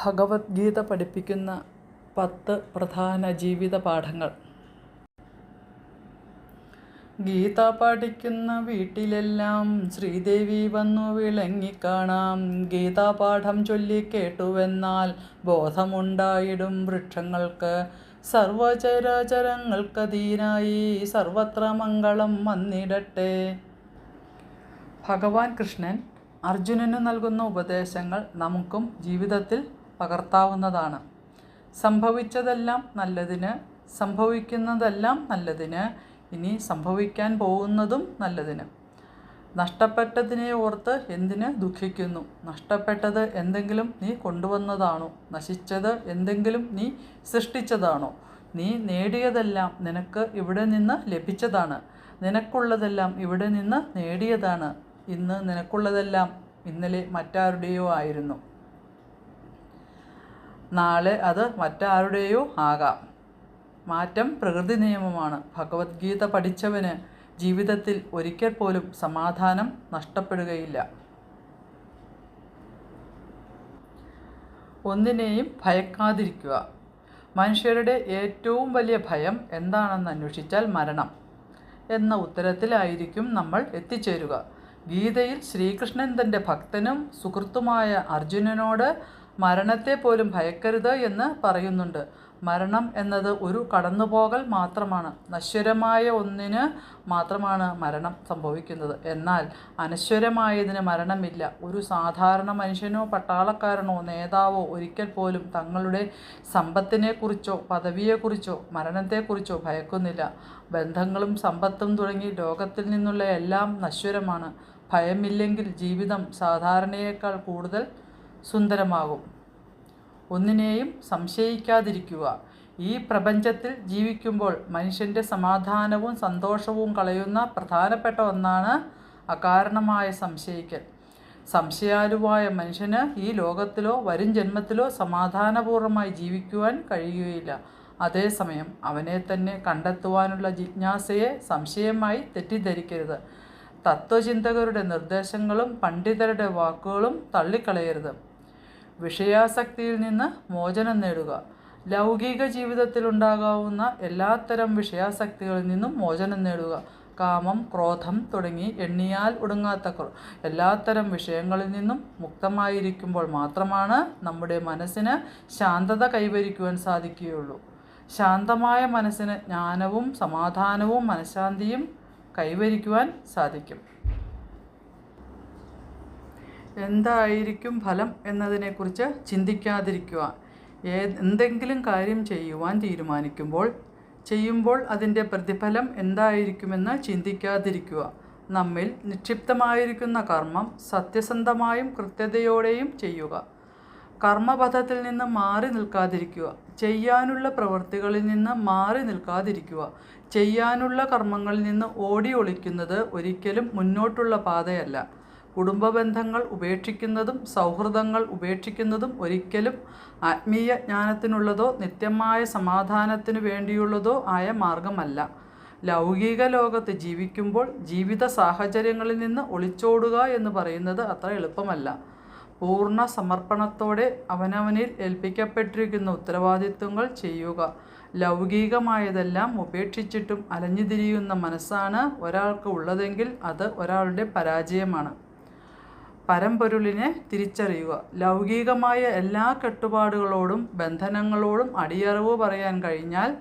ഭഗവത്ഗീത പഠിപ്പിക്കുന്ന പത്ത് പ്രധാന ജീവിത പാഠങ്ങൾ. ഗീത പഠിക്കുന്ന വീട്ടിലെല്ലാം ശ്രീദേവി വന്നു വിളങ്ങിക്കാണാം ഗീതാപാഠം ചൊല്ലിക്കേട്ടുവെന്നാൽ ബോധമുണ്ടായിടും വൃക്ഷങ്ങൾക്ക്. സർവചരാചരങ്ങൾക്കധീനായി സർവത്ര മംഗളം വന്നിടട്ടെ. ഭഗവാൻ കൃഷ്ണൻ അർജുനന് നൽകുന്ന ഉപദേശങ്ങൾ നമുക്കും ജീവിതത്തിൽ പകർത്താവുന്നതാണ്. സംഭവിച്ചതെല്ലാം നല്ലതിന് സംഭവിക്കുന്നതെല്ലാം നല്ലതിന് ഇനി സംഭവിക്കാൻ പോകുന്നതും നല്ലതിന്. നഷ്ടപ്പെട്ടതിനെ ഓർത്ത് എന്തിന് ദുഃഖിക്കുന്നു? നഷ്ടപ്പെട്ടത് എന്തെങ്കിലും നീ കൊണ്ടുവന്നതാണോ? നശിച്ചത് എന്തെങ്കിലും നീ സൃഷ്ടിച്ചതാണോ? നീ നേടിയതെല്ലാം നിനക്ക് ഇവിടെ നിന്ന് ലഭിച്ചതാണ്. നിനക്കുള്ളതെല്ലാം ഇവിടെ നിന്ന് നേടിയതാണ്. ഇന്ന് നിനക്കുള്ളതെല്ലാം ഇന്നലെ മറ്റാരുടെയോ ആയിരുന്നു. നാളെ അത് മറ്റാരുടെയോ ആകാം. മാറ്റം പ്രകൃതി നിയമമാണ്. ഭഗവത്ഗീത പഠിച്ചവന് ജീവിതത്തിൽ ഒരിക്കൽ പോലും സമാധാനം നഷ്ടപ്പെടുകയില്ല. ഒന്നിനെയും ഭയക്കാതിരിക്കുക. മനുഷ്യരുടെ ഏറ്റവും വലിയ ഭയം എന്താണെന്ന് അന്വേഷിച്ചാൽ മരണം എന്ന ഉത്തരത്തിലായിരിക്കും നമ്മൾ എത്തിച്ചേരുക. ഗീതയിൽ ശ്രീകൃഷ്ണൻ തന്റെ ഭക്തനും സുഹൃത്തുമായ അർജുനനോട് മരണത്തെ പോലും ഭയക്കരുത് എന്ന് പറയുന്നുണ്ട്. മരണം എന്നത് ഒരു കടന്നുപോകൽ മാത്രമാണ്. നശ്വരമായ ഒന്നിന് മാത്രമാണ് മരണം സംഭവിക്കുന്നത്. എന്നാൽ അനശ്വരമായതിന് മരണമില്ല. ഒരു സാധാരണ മനുഷ്യനോ പട്ടാളക്കാരനോ നേതാവോ ഒരിക്കൽ പോലും തങ്ങളുടെ സമ്പത്തിനെക്കുറിച്ചോ പദവിയെക്കുറിച്ചോ മരണത്തെക്കുറിച്ചോ ഭയക്കുന്നില്ല. ബന്ധങ്ങളും സമ്പത്തും തുടങ്ങി ലോകത്തിൽ നിന്നുള്ള എല്ലാം നശ്വരമാണ് ഭയമില്ലെങ്കിൽ ജീവിതം സാധാരണയേക്കാൾ കൂടുതൽ സുന്ദരമാകും. ഒന്നിനെയും സംശയിക്കാതിരിക്കുക. ഈ പ്രപഞ്ചത്തിൽ ജീവിക്കുമ്പോൾ മനുഷ്യന്റെ സമാധാനവും സന്തോഷവും കളയുന്ന പ്രധാനപ്പെട്ട ഒന്നാണ് അകാരണമായ സംശയിക്കൽ. സംശയാലുവായ മനുഷ്യന് ഈ ലോകത്തിലോ വരും ജന്മത്തിലോ സമാധാനപൂർവമായി ജീവിക്കുവാൻ കഴിയുകയില്ല. അതേസമയം അവനെ തന്നെ കണ്ടെത്തുവാനുള്ള ജിജ്ഞാസയെ സംശയമായി തെറ്റിദ്ധരിക്കരുത്. തത്വചിന്തകരുടെ നിർദ്ദേശങ്ങളും പണ്ഡിതരുടെ വാക്കുകളും തള്ളിക്കളയരുത്. വിഷയാസക്തിയിൽ നിന്ന് മോചനം നേടുക. ലൗകിക ജീവിതത്തിൽ ഉണ്ടാകാവുന്ന എല്ലാത്തരം വിഷയാസക്തികളിൽ നിന്നും മോചനം നേടുക. കാമം ക്രോധം തുടങ്ങി എണ്ണിയാൽ ഒടുങ്ങാത്ത എല്ലാത്തരം വിഷയങ്ങളിൽ നിന്നും മുക്തമായിരിക്കുമ്പോൾ മാത്രമാണ് നമ്മുടെ മനസ്സിന് ശാന്തത കൈവരിക്കുവാൻ സാധിക്കുകയുള്ളൂ. ശാന്തമായ മനസ്സിന് ജ്ഞാനവും സമാധാനവും മനഃശാന്തിയും കൈവരിക്കുവാൻ സാധിക്കും. എന്തായിരിക്കും ഫലം എന്നതിനെക്കുറിച്ച് ചിന്തിക്കാതിരിക്കുക. എന്തെങ്കിലും കാര്യം ചെയ്യുവാൻ തീരുമാനിക്കുമ്പോൾ ചെയ്യുമ്പോൾ അതിന്റെ പ്രതിഫലം എന്തായിരിക്കുമെന്ന് ചിന്തിക്കാതിരിക്കുക. നമ്മിൽ നിക്ഷിപ്തമായിരിക്കുന്ന കർമ്മം സത്യസന്ധമായും കൃത്യതയോടെയും ചെയ്യുക. കർമ്മപഥത്തിൽ നിന്ന് മാറി നിൽക്കാതിരിക്കുക. ചെയ്യാനുള്ള പ്രവൃത്തികളിൽ നിന്ന് മാറി നിൽക്കാതിരിക്കുക. ചെയ്യാനുള്ള കർമ്മങ്ങളിൽ നിന്ന് ഓടി ഒളിക്കുന്നത് ഒരിക്കലും മുന്നോട്ടുള്ള പാതയല്ല. കുടുംബ ബന്ധങ്ങൾ ഉപേക്ഷിക്കുന്നതും സൗഹൃദങ്ങൾ ഉപേക്ഷിക്കുന്നതും ഒരിക്കലും ആത്മീയ ജ്ഞാനത്തിനുള്ളതോ നിത്യമായ സമാധാനത്തിനു വേണ്ടിയുള്ളതോ ആയ മാർഗമല്ല. ലൗകിക ലോകത്ത് ജീവിക്കുമ്പോൾ ജീവിത സാഹചര്യങ്ങളിൽ നിന്ന് ഒളിച്ചോടുക എന്ന് പറയുന്നത് അത്ര എളുപ്പമല്ല. പൂർണ സമർപ്പണത്തോടെ അവനവനിൽ ഏൽപ്പിക്കപ്പെട്ടിരിക്കുന്ന ഉത്തരവാദിത്വങ്ങൾ ചെയ്യുക. ലൗകികമായതെല്ലാം ഉപേക്ഷിച്ചിട്ടും അലഞ്ഞുതിരിയുന്ന മനസ്സാണ് ഒരാൾക്ക് ഉള്ളതെങ്കിൽ അത് ഒരാളുടെ പരാജയമാണ്. പരമ്പൊരുളിനെ തിരിച്ചറിയുക. ലൗകികമായ എല്ലാ കെട്ടുപാടുകളോടും ബന്ധനങ്ങളോടും അടിയറവ് പറയാൻ കഴിഞ്ഞാൽ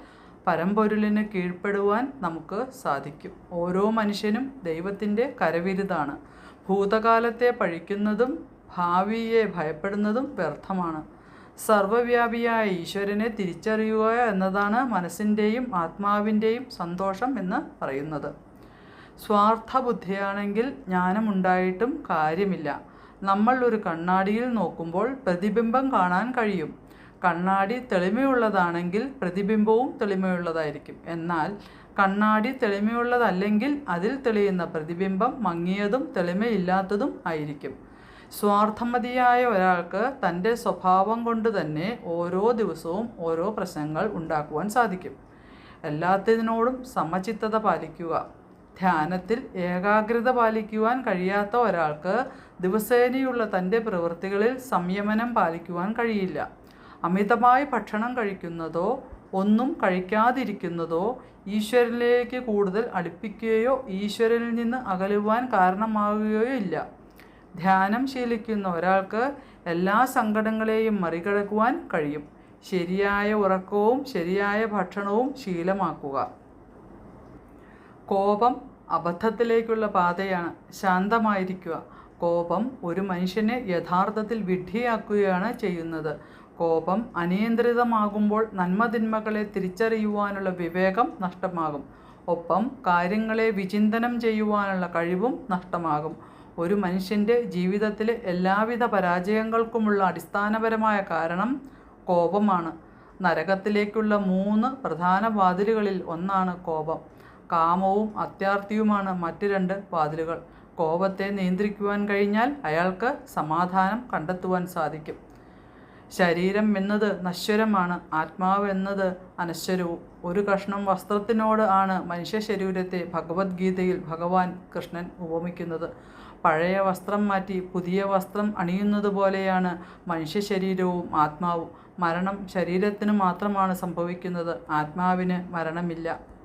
പരമ്പൊരുളിന് കീഴ്പ്പെടുവാൻ നമുക്ക് സാധിക്കും. ഓരോ മനുഷ്യനും ദൈവത്തിന്റെ കരവിരുതാണ്. ഭൂതകാലത്തെ പഴിക്കുന്നതും ഭാവിയെ ഭയപ്പെടുന്നതും വ്യർത്ഥമാണ്. സർവവ്യാപിയായ ഈശ്വരനെ തിരിച്ചറിയുക എന്നതാണ് മനസ്സിന്റെയും ആത്മാവിന്റെയും സന്തോഷം എന്ന് പറയുന്നത്. സ്വാർത്ഥ ബുദ്ധിയാണെങ്കിൽ ജ്ഞാനമുണ്ടായിട്ടും കാര്യമില്ല. നമ്മൾ ഒരു കണ്ണാടിയിൽ നോക്കുമ്പോൾ പ്രതിബിംബം കാണാൻ കഴിയും. കണ്ണാടി തെളിമയുള്ളതാണെങ്കിൽ പ്രതിബിംബവും തെളിമയുള്ളതായിരിക്കും. എന്നാൽ കണ്ണാടി തെളിമയുള്ളതല്ലെങ്കിൽ അതിൽ തെളിയുന്ന പ്രതിബിംബം മങ്ങിയതും തെളിമയില്ലാത്തതും ആയിരിക്കും. സ്വാർത്ഥമതിയായ ഒരാൾക്ക് തന്റെ സ്വഭാവം കൊണ്ട് തന്നെ ഓരോ ദിവസവും ഓരോ പ്രശ്നങ്ങൾ ഉണ്ടാക്കുവാൻ സാധിക്കും. എല്ലാത്തിനോടും സമചിത്തത പാലിക്കുക. ധ്യാനത്തിൽ ഏകാഗ്രത പാലിക്കുവാൻ കഴിയാത്ത ഒരാൾക്ക് ദിവസേനയുള്ള തന്റെ പ്രവൃത്തികളിൽ സംയമനം പാലിക്കുവാൻ കഴിയില്ല. അമിതമായി ഭക്ഷണം കഴിക്കുന്നതോ ഒന്നും കഴിക്കാതിരിക്കുന്നതോ ഈശ്വരനിലേക്ക് കൂടുതൽ അടുപ്പിക്കുകയോ ഈശ്വരനിൽ നിന്ന് അകലുവാൻ കാരണമാകുകയോ ഇല്ല. ധ്യാനം ശീലിക്കുന്ന ഒരാൾക്ക് എല്ലാ സങ്കടങ്ങളെയും മറികടക്കുവാൻ കഴിയും. ശരിയായ ഉറക്കവും ശരിയായ ഭക്ഷണവും ശീലമാക്കുക. കോപം അബദ്ധത്തിലേക്കുള്ള പാതയാണ്. ശാന്തമായിരിക്കുക. കോപം ഒരു മനുഷ്യനെ യഥാർത്ഥത്തിൽ വിഡ്ഢിയാക്കുകയാണ് ചെയ്യുന്നത്. കോപം അനിയന്ത്രിതമാകുമ്പോൾ നന്മതിന്മകളെ തിരിച്ചറിയുവാനുള്ള വിവേകം നഷ്ടമാകും. ഒപ്പം കാര്യങ്ങളെ വിചിന്തനം ചെയ്യുവാനുള്ള കഴിവും നഷ്ടമാകും. ഒരു മനുഷ്യന്റെ ജീവിതത്തിലെ എല്ലാവിധ പരാജയങ്ങൾക്കുമുള്ള അടിസ്ഥാനപരമായ കാരണം കോപമാണ്. നരകത്തിലേക്കുള്ള മൂന്ന് പ്രധാന വാതിലുകളിൽ ഒന്നാണ് കോപം. കാമവും അത്യാർത്തിയുമാണ് മറ്റ് രണ്ട് വാതിലുകൾ. കോപത്തെ നിയന്ത്രിക്കുവാൻ കഴിഞ്ഞാൽ അയാൾക്ക് സമാധാനം കണ്ടെത്തുവാൻ സാധിക്കും. ശരീരം എന്നത് നശ്വരമാണ് ആത്മാവ് എന്നത് അനശ്വരവും. ഒരു കഷ്ണം വസ്ത്രത്തിനോട് ആണ് മനുഷ്യ ശരീരത്തെ ഭഗവത്ഗീതയിൽ ഭഗവാൻ കൃഷ്ണൻ ഉപമിക്കുന്നത്. പഴയ വസ്ത്രം മാറ്റി പുതിയ വസ്ത്രം അണിയുന്നത് പോലെയാണ് മനുഷ്യ ശരീരവും ആത്മാവും. മരണം ശരീരത്തിന് മാത്രമാണ് സംഭവിക്കുന്നത്. ആത്മാവിന് മരണമില്ല.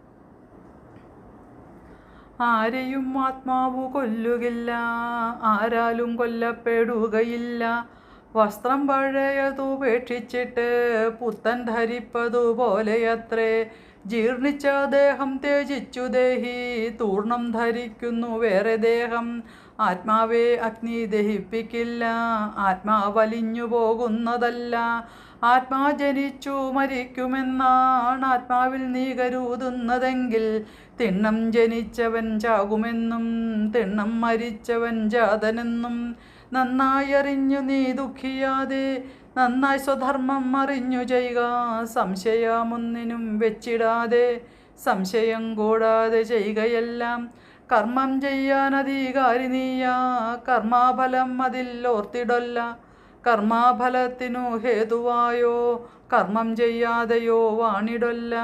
ആരെയും ആത്മാവ് കൊല്ലുകില്ല ആരാലും കൊല്ലപ്പെടുകയില്ല. വസ്ത്രം പഴയതുപേക്ഷിച്ചിട്ട് പുത്തൻ ധരിപ്പതുപോലെയത്രേ ജീർണിച്ച ദേഹം തേജിച്ചു ദേഹി തൂർണം ധരിക്കുന്നു വേറെ ദേഹം. ആത്മാവെ അഗ്നി ദഹിപ്പിക്കില്ല. ആത്മാവലിഞ്ഞു പോകുന്നതല്ല. ആത്മാ ജനിച്ചു മരിക്കുമെന്നാണ് ആത്മാവിൽ നീ കരുതുന്നതെങ്കിൽ തിണ്ണം ജനിച്ചവൻ ചാകുമെന്നും തിണ്ണം മരിച്ചവൻ ജാതനെന്നും നന്നായി അറിഞ്ഞു നീ ദുഃഖിയാതെ നന്നായി സ്വധർമ്മം അറിഞ്ഞു ചെയ്യുക. സംശയമൊന്നിനും വെച്ചിടാതെ സംശയം കൂടാതെ ചെയ്യുകയെല്ലാം കർമ്മം ചെയ്യാൻ അധികാരി നീയാ. കർമാഫലം അതിൽ ഓർത്തിടല്ല. കർമാഫലത്തിനു ഹേതുവായോ? കർമ്മം ചെയ്യാതെയോ വാണിടല്ല.